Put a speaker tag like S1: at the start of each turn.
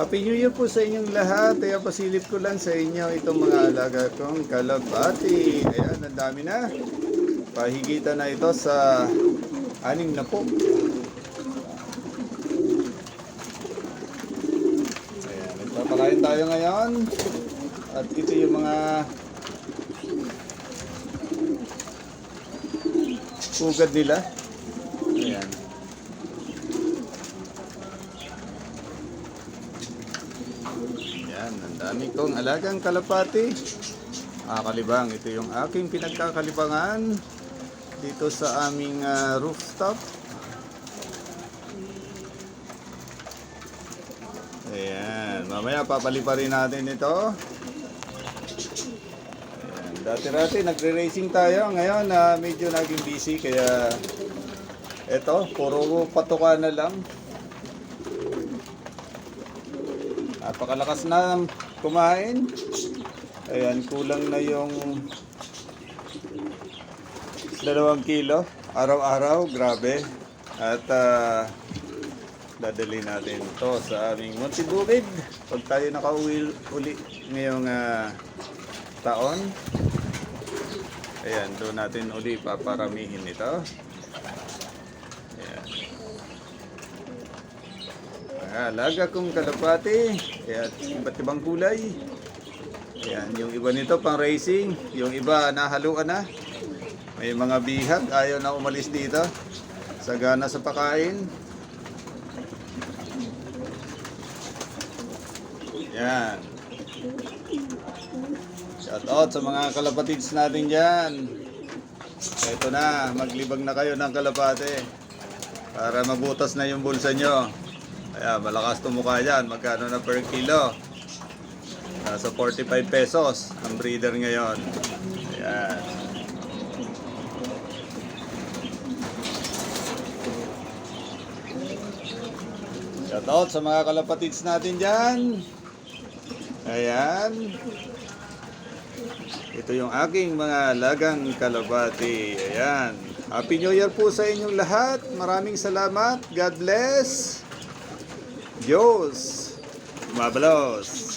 S1: Happy New Year po sa inyong lahat. Kaya pasilip ko lang sa inyo itong mga alaga kong kalabati. Ayan, ang dami na. Pahigitan na ito sa anim na po. Ayan, nagpapakain tayo ngayon. At ito yung mga ugad nila. Ayan. Yan, ang dami kong alagang kalapati. Kakalibang, ito yung aking pinagkakalibangan dito sa aming ah, rooftop. Ayan, mamaya papalipa rin natin ito. Ayan, dati-dati nagre-racing tayo. Ngayon na medyo naging busy kaya ito, puro patuka na lang. Napakalakas na kumain. Ayan, kulang na yung dalawang kilo. Araw-araw, grabe. At ah, dadali natin to sa aming Montibukid. Pag tayo nakauwi uli ngayong ah, taon. Ayan, doon natin uli paparamihin ito. Ayan. Mga alaga kong kalapati. Ayan, iba't ibang kulay. Ayan, yung iba nito pang racing. Yung iba nahaluan na. May mga bihag. Ayaw na umalis dito. Sagana sa pakain. Yan. Shout out sa mga kalapatids natin dyan. Ito na, maglibag na kayo ng kalapate. Para mabutas na yung bulsa nyo. Kaya malakas tumuka dyan. Magkano na per kilo? Nasa 45 pesos ang breeder ngayon. Ayan. Shout out sa mga kalapatids natin dyan. Ayan. Ito yung aking mga lagang kalabati. Ayan. Happy New Year po sa inyong lahat. Maraming salamat. God bless. Diyos. Mabalos.